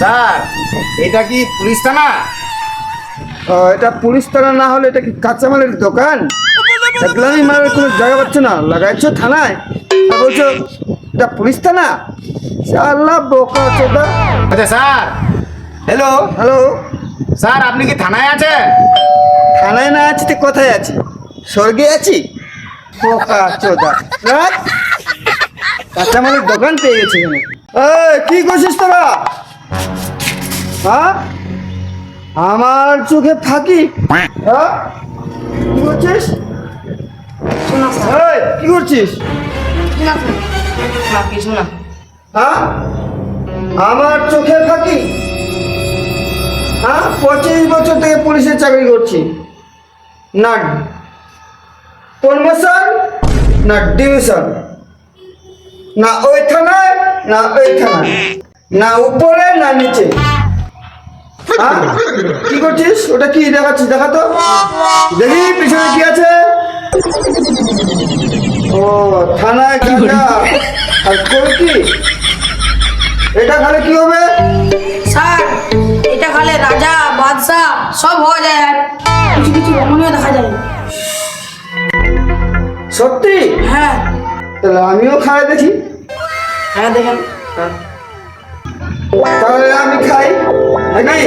Sir এটা কি police থানা? এটা পুলিশ থানা না হলে এটা কি কাঁচামালের দোকান? দেখলামই মালের কোনো জায়গা পাচ্ছে না? লাগাইছো থানায়? আর বলছো এটা পুলিশ থানা? আল্লাহ বোকা চোদা আচ্ছা স্যার। হ্যালো হ্যালো স্যার আপনি কি থানায় আছেন? থানায় না আছি তো কোথায় আছি? স্বর্গে আছি? বোকা চোদা। কাঁচামালের দোকান পেয়ে গেছি এখানে। কি করছিস তোরা? হ্যাঁ? আমার চোখে ফাঁকি হ্যাঁ? কি করছিস? এই, কি করছিস? না কিছু না হ্যাঁ? আমার চোখে ফাঁকি হ্যাঁ? পঁচিশ বছর থেকে পুলিশের চাকরি করছি। না প্রমোশন না ডিভিশন। না ওই থানায় না ওই থানায়। না উপরে না নিচে। কি করছিস? ওটা কি দেখাচ্ছিস? দেখা তো। দেখি পিছনে কি আছে? ও থানায় গাঁজা আর কি? এটা খালে কি হবে? স্যার এটা খালে রাজা বাদশাহ সব হওয়া যায়। আর কিছু কিছু রমণীয় দেখা যায়। সত্যি? হ্যাঁ। তাহলে আমিও খাই দেখি। হ্যাঁ দেখেন। তাহলে আমি খাই? নাকি?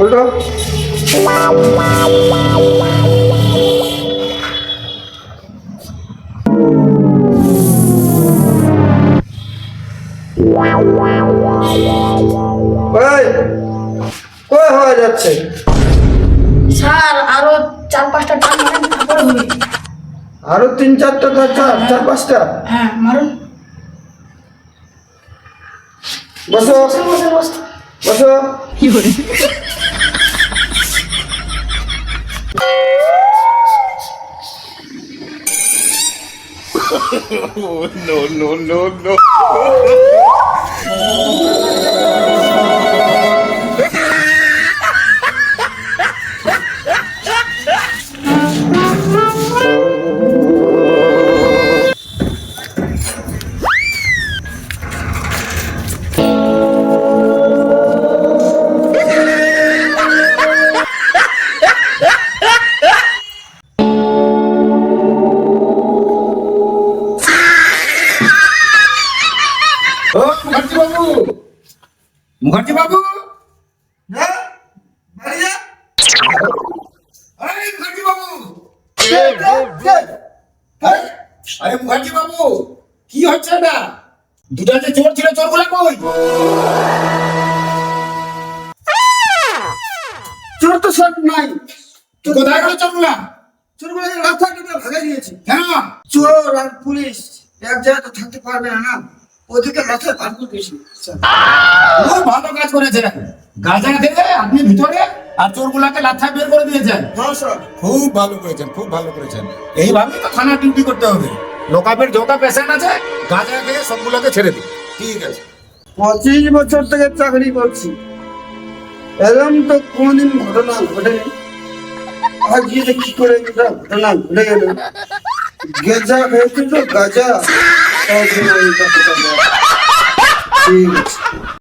উল্টো। কই হয়ে যাচ্ছে? স্যার আরও চার পাঁচটা টান মারেন তারপরে হবে আরও তিন চারটা চার চার চার পাঁচটা? হ্যাঁ মারুন। বসো বসে বসে বসে বসো ও মুখার্জি বাবু। মুখার্জি বাবু। আরে মুখার্জি বাবু কি হচ্ছে না? দুটা যে চোর ছিল চোরগুলা কই? চোর তো সব নাই। তুই কোথায় গেল চোরগুলা? চোরগুলো রাস্তা কেটে ভাগে দিয়েছে। কেন? চোর আর পুলিশ এক জায়গায় তো থাকতে পারবে না না। ওদিকে মাথায় ভাগ করে দিয়েছি খুব ভালো কাজ করেছেন গাঁজা দিয়ে আপনি ভিতরে আর চোরগুলাকে লাথায় বের করে দিয়েছেন হ্যাঁ খুব ভালো করেছেন খুব ভালো করেছেন। এইভাবেই তো থানা ডিউটি করতে হবে। লোকাপের যত পেশেন্ট আছে গাঁজা খেয়ে সবগুলোকে ছেড়ে দিন। ঠিক আছে। পঁচিশ বছর থেকে চাকরি করছি। এরকম তো কোনদিন ঘটনা ঘটেনি আজ গিয়ে কি করে ঘটনা ঘটে গেল? গেজা খেয়েছি তো গাজা। তাই জন্য এইটা ঘটনা। ঠিক আছে